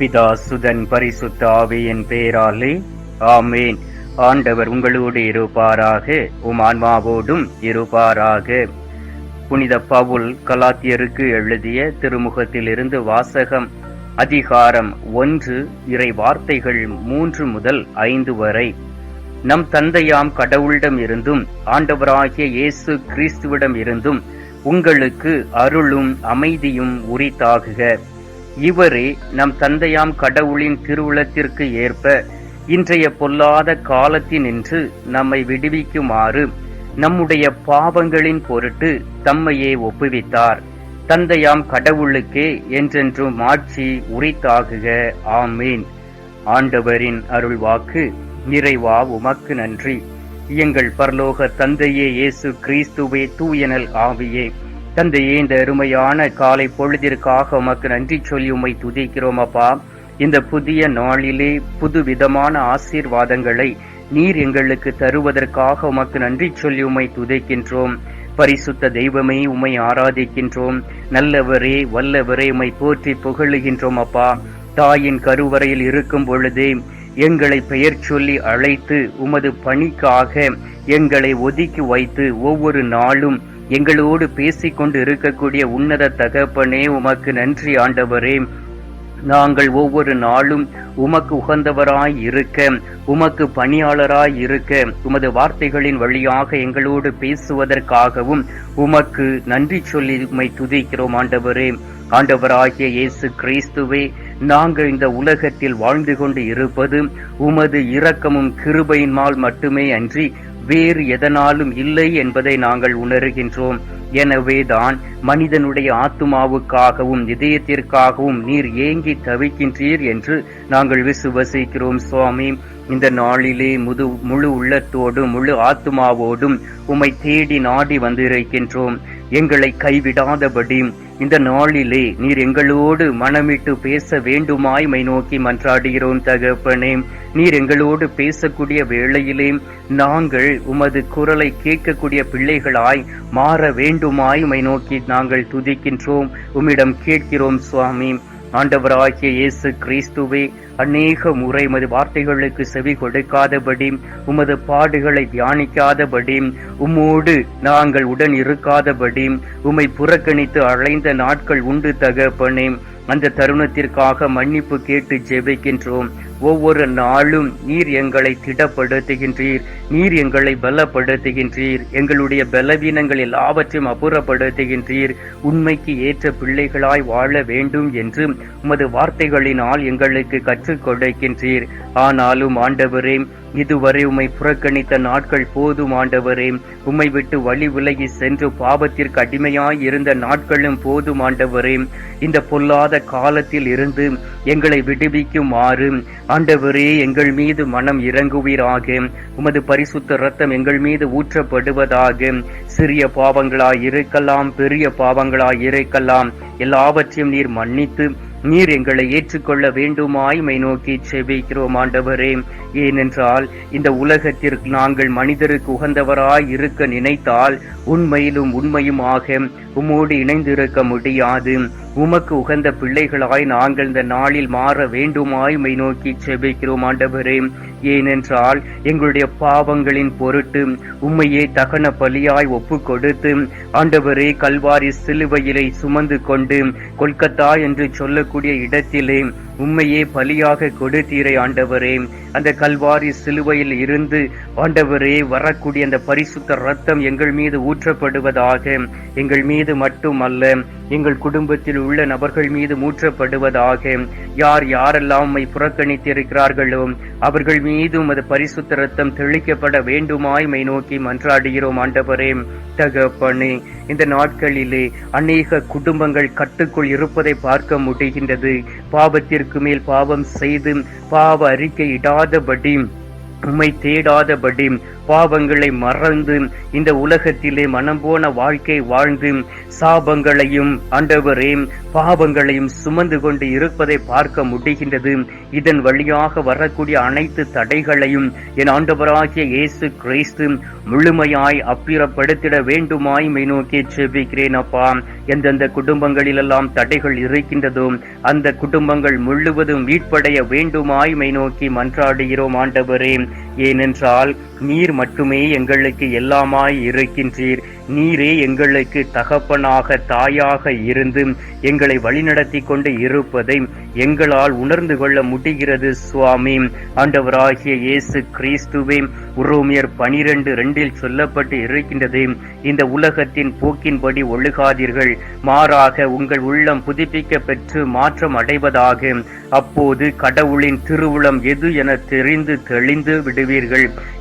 பிதா சுதன் பரிசுத்த ஆவியின் பேராலே. ஆமேன். ஆண்டவர் உங்களோடு இருப்பாராக. உம் ஆன்மாவோடும் இருப்பாராக. புனித பவுல் கலாத்தியருக்கு எழுதிய திருமுகத்திலிருந்து வாசகம் அதிகாரம் ஒன்று இறை வார்த்தைகள் மூன்று முதல் ஐந்து வரை. நம் தந்தையாம் கடவுளிடம் இருந்தும் ஆண்டவராகிய இயேசு கிறிஸ்துவிடம் இருந்தும் உங்களுக்கு அருளும் அமைதியும் உரித்தாகுக. இவரே நம் தந்தையாம் கடவுளின் திருவுளத்திற்கு ஏற்ப இன்றைய பொல்லாத காலத்தினின்று நம்மை விடுவிக்குமாறு நம்முடைய பாவங்களின் பொருட்டு தம்மையே ஒப்புவித்தார். தந்தையாம் கடவுளுக்கே என்றென்றும் ஆட்சி உரித்தாகுக. ஆமீன். ஆண்டவரின் அருள்வாக்கு நிறைவா உமக்கு நன்றி. எங்கள் பரலோக தந்தையே இயேசு கிறிஸ்துவே தூயனல் ஆவியே. தந்தையே இந்த அருமையான காலை பொழுதிற்காக உமக்கு நன்றி சொல்லி உமை துதிக்கிறோம் அப்பா. இந்த புதிய நாளிலே புது விதமான ஆசீர்வாதங்களை நீர் எங்களுக்கு தருவதற்காக உமக்கு நன்றி சொல்லி உமை துதைக்கின்றோம். பரிசுத்த தெய்வமே உம்மை ஆராதிக்கின்றோம். நல்லவரே வல்லவரே உம்மை போற்றி புகழுகின்றோம் அப்பா. தாயின் கருவறையில் இருக்கும் பொழுதே எங்களை பெயர் சொல்லி அழைத்து உமது பணிக்காக எங்களை ஒதுக்கி வைத்து ஒவ்வொரு நாளும் எங்களோடு பேசிக்கொண்டு இருக்கக்கூடிய உன்னத தகப்பனே உமக்கு நன்றி ஆண்டவரே. நாங்கள் ஒவ்வொரு நாளும் உமக்கு உகந்தவராய் இருக்க உமக்கு பணியாளராய் இருக்க உமது வார்த்தைகளின் வழியாக எங்களோடு பேசுவதற்காகவும் உமக்கு நன்றி சொல்லி உம்மை துதிக்கிறோம் ஆண்டவரே. ஆண்டவராகிய இயேசு கிறிஸ்துவே நாங்கள் இந்த உலகத்தில் வாழ்ந்து கொண்டு இருப்பது உமது இரக்கமும் கிருபையின்மால் மட்டுமே அன்றி வேறு எதனாலும் இல்லை என்பதை நாங்கள் உணர்கின்றோம். எனவேதான் மனிதனுடைய ஆத்துமாவுக்காகவும் இதயத்திற்காகவும் நீர் ஏங்கி தவிக்கின்றீர் என்று நாங்கள் விசுவசிக்கிறோம் சுவாமி. இந்த நாளிலே முது முழு உள்ளத்தோடும் முழு ஆத்துமாவோடும் உம்மை தேடி நாடி வந்திருக்கின்றோம். எங்களை கைவிடாதபடி இந்த நாளிலே நீர் எங்களோடு மனமிட்டு பேச வேண்டுமாய் மை நோக்கி மன்றாடுகிறோம் தகப்பனே. நீர் எங்களோடு பேசக்கூடிய வேளையிலே நாங்கள் உமது குரலை கேட்கக்கூடிய பிள்ளைகளாய் மாற வேண்டுமாய் மை நோக்கி நாங்கள் துதிக்கின்றோம். உம்மிடம் கேட்கிறோம் சுவாமி. ஆண்டவராகிய இயேசு கிறிஸ்துவே அநேக முறை உமது வார்த்தைகளுக்கு செவி கொடுக்காதபடி உமது பாடுகளை தியானிக்காதபடி உம்மோடு நாங்கள் உடன் இருக்காதபடி உம்மை புறக்கணித்து அழைந்த நாட்கள் உண்டு தகப்பனே. அந்த தருணத்திற்காக மன்னிப்பு கேட்டு ஜெபிக்கின்றோம் ஒவ்வொரு நாளும் நீர் எங்களை திடப்படுத்துகின்றீர். நீர் எங்களை பலப்படுத்துகின்றீர். எங்களுடைய பலவீனங்கள் எல்லாவற்றையும் அப்புறப்படுத்துகின்றீர். உண்மைக்கு ஏற்ற பிள்ளைகளாய் வாழ வேண்டும் என்று உமது வார்த்தைகளினால் எங்களுக்கு கற்று அரசு கொடைக்கின்றீர் ஆனாலும் ஆண்டவரே இதுவரை உம்மை புறக்கணித்த நாட்கள் போதும் ஆண்டவரே. உம்மை விட்டு வழி விலகி சென்று பாவத்திற்கு அடிமையாய் இருந்த நாட்களும் போதும் ஆண்டவரே. இந்த பொல்லாத காலத்தில் இருந்து எங்களை விடுவிக்குமாறு ஆண்டவரே எங்கள் மீது மனம் இறங்குவீராக. உமது பரிசுத்த ரத்தம் எங்கள் மீது ஊற்றப்படுவதாக. சிறிய பாவங்களாய் இருக்கலாம் பெரிய பாவங்களாய் இருக்கலாம். எல்லாவற்றையும் நீர் மன்னித்து நீர் எங்களை ஏற்றுக்கொள்ள வேண்டுமாய் மை நோக்கி செபிக்கிறோம் ஆண்டவரே. ஏனென்றால் இந்த உலகத்திற்கு நாங்கள் மனிதருக்கு உகந்தவராய் இருக்க நினைத்தால் உண்மையிலும் உண்மையுமாக உம்மோடு இணைந்திருக்க முடியாது. உமக்கு உகந்த பிள்ளைகளாய் நாங்கள் இந்த நாளில் மாற வேண்டுமாய் மை நோக்கி செபிக்கிறோம் ஆண்டவரே. ஏனென்றால் எங்களுடைய பாவங்களின் பொருட்டு உம்மையே தகன பலியாய் ஒப்பு கொடுத்து ஆண்டவரே கல்வாரி சிலுவையிலை சுமந்து கொண்டு கொல்கத்தா என்று சொல்லக்கூடிய இடத்திலே உண்மையே பலியாக கொடுத்தீரை ஆண்டவரே. அந்த கல்வாரி சிலுவையில் இருந்து ஆண்டவரே வரக்கூடிய அந்த பரிசுத்த ரத்தம் எங்கள் மீது ஊற்றப்படுவதாக எங்கள் மீது மட்டுமல்ல எங்கள் குடும்பத்தில் உள்ள நபர்கள் மீது மூற்றப்படுவதாக. யார் யாரெல்லாம் உம்மை புறக்கணித்திருக்கிறார்களோ அவர்கள் மீதும் அது பரிசுத்த ரத்தம் தெளிக்கப்பட வேண்டுமாய் மை நோக்கி மன்றாடுகிறோம் ஆண்டவரே. தகப்பனே இந்த நாட்களிலே அநேக குடும்பங்கள் கட்டுக்குள் இருப்பதை பார்க்க முடிகின்றது. பாவத்திற்கு மேல் பாவம் செய்து பாவ அறிக்கை இடாதபடி உம்மை தேடாதபடி பாவங்களை மறந்து இந்த உலகத்திலே மனம் போன வாழ்க்கை வாழ்ந்து சாபங்களையும் ஆண்டவரே பாவங்களையும் சுமந்து கொண்டு இருப்பதை பார்க்க முடிகின்றது. இதன் வழியாக வரக்கூடிய அனைத்து தடைகளையும் என் ஆண்டவராகிய இயேசு கிறிஸ்து முழுமையாய் அப்பிரப்படுத்திட வேண்டுமாய் மை நோக்கி செபிக்கிறேன் அப்பா. எந்தெந்த குடும்பங்களிலெல்லாம் தடைகள் இருக்கின்றதோ அந்த குடும்பங்கள் முழுவதும் மீட்படைய வேண்டுமாய் மை நோக்கி மன்றாடுகிறோம் ஆண்டவரே. ஏனென்றால் நீர் மட்டுமே எங்களுக்கு எல்லாமாய் இருக்கின்றீர். நீரே எங்களுக்கு தகப்பனாக தாயாக இருந்து எங்களை வழிநடத்தி கொண்டு இருப்பதை எங்களால் உணர்ந்து கொள்ள முடிகிறது சுவாமி. ஆண்டவராகிய இயேசு கிறிஸ்துவே உரோமியர் பனிரெண்டு ரெண்டில் சொல்லப்பட்டு இருக்கின்றது இந்த உலகத்தின் போக்கின்படி ஒழுகாதீர்கள். மாறாக உங்கள் உள்ளம் புதுப்பிக்க பெற்று மாற்றம் அடைவதாக. அப்போது கடவுளின் திருவுளம் எது என தெரிந்து தெளிந்து விடுவீர்கள்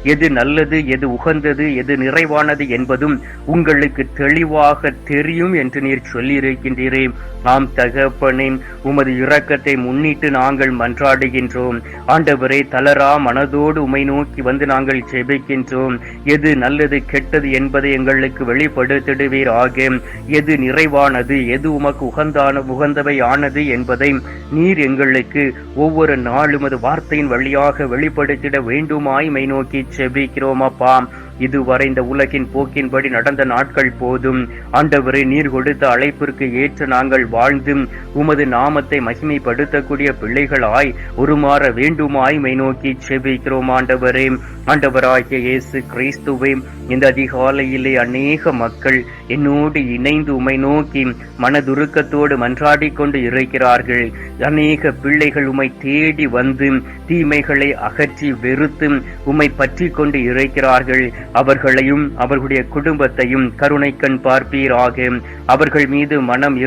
எது நல்லது எது உகந்தது எது நிறைவானது என்பதும் உங்களுக்கு தெளிவாக தெரியும் என்று நீர் சொல்லியிருக்கின்றீரே. ஆம் தகப்பனின் உமது இரக்கத்தை முன்னிட்டு நாங்கள் மன்றாடுகின்றோம். ஆண்டவரே தளரா மனதோடு உமை நோக்கி வந்து நாங்கள் ஜெபிக்கின்றோம். எது நல்லது கெட்டது என்பதை எங்களுக்கு வெளிப்படுத்திடுவீர் ஆகும் எது நிறைவானது எது உமக்கு உகந்தான உகந்தவை ஆனது என்பதை நீர் எங்களுக்கு ஒவ்வொரு நாளும் அது வார்த்தையின் வழியாக வெளிப்படுத்திட வேண்டுமாய் மை நோக்கி செபிக்கிறோம் அப்பா. இதுவரை இந்த உலகின் போக்கின்படி நடந்த நாட்கள் போதும். ஆண்டவரே நீர் கொடுத்த அழைப்பிற்கு ஏற்று நாங்கள் வாழ்ந்து உமது நாமத்தை மகிமைப்படுத்தக்கூடிய பிள்ளைகளாய் உருமாற வேண்டுமாய் மை நோக்கி செபிக்கிறோம் ஆண்டவரே. ஆண்டவராகிய இயேசு கிறிஸ்துவே இந்த அதிகாலையிலே அநேக மக்கள் என்னோடு இணைந்து உமை நோக்கி மனதுருக்கத்தோடு மன்றாடி கொண்டு இருக்கிறார்கள். அநேக பிள்ளைகள் உமை தேடி வந்து தீமைகளை அகற்றி வெறுத்து உம்மை பற்றி கொண்டு இருக்கிறார்கள். அவர்களையும் அவர்களுடைய குடும்பத்தையும் கருணை கண் பார்ப்பீர் ஆகும் அவர்கள் மீது மனம்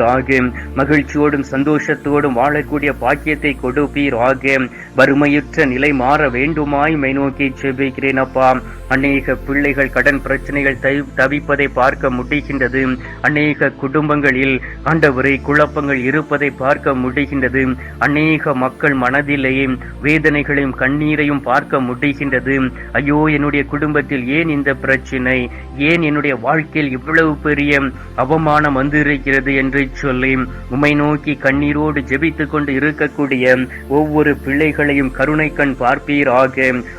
ஆகும் மகிழ்ச்சியோடும் சந்தோஷத்தோடும் வாழக்கூடிய பாக்கியத்தை கொடுப்பீர் ஆகும் வறுமையுற்ற நிலை மாற வேண்டுமாய் மை நோக்கி செபிக்கிறேன் அப்பா. அநேக பிள்ளைகள் கடன் பிரச்சனைகள் தவிப்பதை பார்க்க முடிகின்றது. அநேக குடும்பங்களில் ஆண்டவரை குழப்பங்கள் இருப்பதை பார்க்க முடிகின்றது. அநேக மக்கள் மனதிலேயே வேதனைகளையும் கண்ணீரையும் பார்க்க முடிகின்றது. ஐயோ என்னுடைய குடும்ப குடும்பத்தில் ஏன் இந்த பிரச்சனை? ஏன் என்னுடைய வாழ்க்கையில் இவ்வளவு பெரிய அவமானம் வந்திருக்கிறது என்று சொல்லி உமை நோக்கி கண்ணீரோடு ஜெபித்துக் கொண்டு இருக்கக்கூடிய ஒவ்வொரு பிள்ளைகளையும் கருணை கண் பார்ப்பீராக.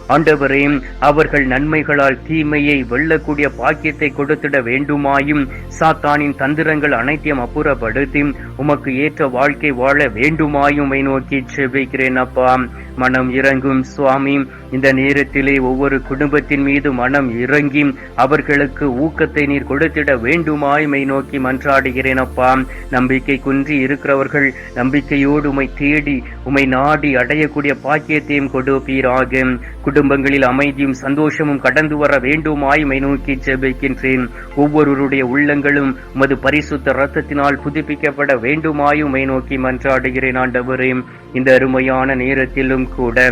ஆண்டவரே அவர்கள் நன்மைகளால் தீமையை வெல்லக்கூடிய பாக்கியத்தை கொடுத்திட வேண்டுமாயும் சாத்தானின் தந்திரங்கள் அனைத்தையும் அப்புறப்படுத்தி உமக்கு ஏற்ற வாழ்க்கை வாழ வேண்டுமாயும் நோக்கி செபிக்கிறேன் அப்பா. மனம் இறங்கும் சுவாமி இந்த நேரத்திலே ஒவ்வொரு குடும்பத்தின் மீது மனம் இறங்கி அவர்களுக்கு ஊக்கத்தை நீர் கொடுத்திட வேண்டுமாய்மை நோக்கி மன்றாடுகிறேன் அப்பா. நம்பிக்கை குன்றி இருக்கிறவர்கள் நம்பிக்கையோடு உமை தேடி உமை நாடி அடையக்கூடிய பாக்கியத்தையும் கொடுப்பீராக குடும்பங்களில் அமைதியும் சந்தோஷமும் கடந்து வர வேண்டுமாய்மை நோக்கி செபிக்கின்றேன் ஒவ்வொருவருடைய உள்ளங்களும் உமது பரிசுத்த ரத்தத்தினால் புதுப்பிக்கப்பட வேண்டுமாயுமை மை நோக்கி மன்றாடுகிறேன் ஆண்டவரே. இந்த அருமையான நேரத்திலும் கூட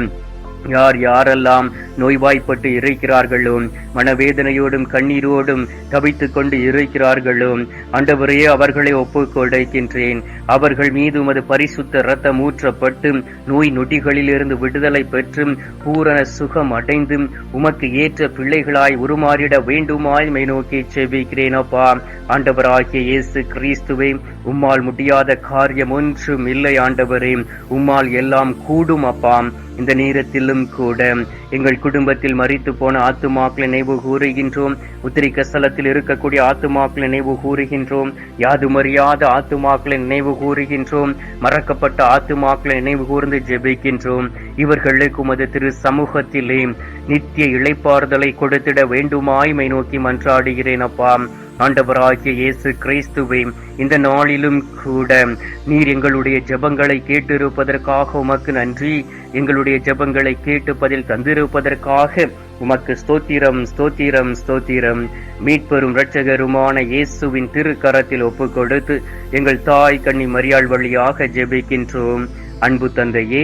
யார் யாரெல்லாம் நோய்வாய்ப்பட்டு இருக்கிறார்களோ மனவேதனையோடும் கண்ணீரோடும் தவித்து கொண்டு இருக்கிறார்களோ ஆண்டவரே அவர்களை ஒப்புக் கொடுக்கின்றேன் அவர்கள் மீது உமது பரிசுத்த ரத்தம் ஊற்றப்பட்டு நோய் நொடிகளிலிருந்து விடுதலை பெற்று பூரண சுகம் அடைந்து உமக்கு ஏற்ற பிள்ளைகளாய் உருமாறிட வேண்டுமாய் மை நோக்கி செபிக்கிறேன் அப்பா. ஆண்டவராகிய இயேசு கிறிஸ்துவை உம்மால் முடியாத காரியம் ஒன்றும் இல்லை ஆண்டவரே. உம்மால் எல்லாம் கூடும் அப்பாம் இந்த நேரத்திலும் கூட எங்கள் குடும்பத்தில் மறித்து போன ஆத்துமாக்களை நினைவு கூறுகின்றோம். உத்திரிக்க ஸ்தலத்தில் இருக்கக்கூடிய ஆத்துமாக்களை நினைவு கூறுகின்றோம். யாதுமறியாத ஆத்துமாக்களை நினைவு கூறுகின்றோம். மறக்கப்பட்ட ஆத்துமாக்களை நினைவு கூர்ந்து ஜெபிக்கின்றோம். இவர்களுக்கு உமது திரு சமூகத்திலே நித்திய இழைப்பாறுதலை கொடுத்திட வேண்டுமாய்மை நோக்கி மன்றாடுகிறேன் அப்பா. ஆண்டவராகிய இயேசு கிறிஸ்துவே இந்த நாளிலும் கூட நீர் எங்களுடைய ஜெபங்களை கேட்டிருப்பதற்காக உமக்கு நன்றி. எங்களுடைய ஜெபங்களை கேட்டு பதில் தந்திருப்பதற்காக உமக்கு ஸ்தோத்திரம் ஸ்தோத்திரம் ஸ்தோத்திரம். மீட்பெரும் இரட்சகருமான இயேசுவின் திருக்கரத்தில் ஒப்பு கொடுத்து எங்கள் தாய் கண்ணி மரியாள் வழியாக ஜெபிக்கின்றோம். அன்பு தந்தையே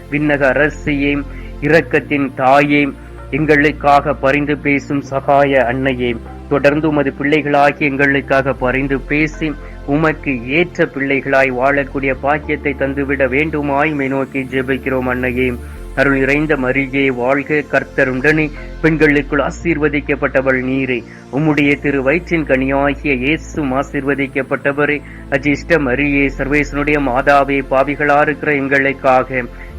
விண்ணக அரசியே இரக்கத்தின் தாயே எங்களுக்காக பரிந்து பேசும் சகாய அன்னையே தொடர்ந்து உமது பிள்ளைகளாகி எங்களுக்காக பரிந்து பேசி உமக்கு ஏற்ற பிள்ளைகளாய் வாழக்கூடிய பாக்கியத்தை தந்துவிட வேண்டுமாய் மை நோக்கி ஜெபிக்கிறோம் அன்னையே. அருள் நிறைந்த மரியே வாழ்க கர்த்தருடனே பெண்களுக்குள் ஆசீர்வதிக்கப்பட்டவள் நீரே. உம்முடைய திரு வயிற்றின் கனியாகிய இயேசும் ஆசீர்வதிக்கப்பட்டவரே. அஜிஷ்ட மரியே சர்வேசனுடைய மாதாவே பாவிகளா இருக்கிற எங்களுக்காக.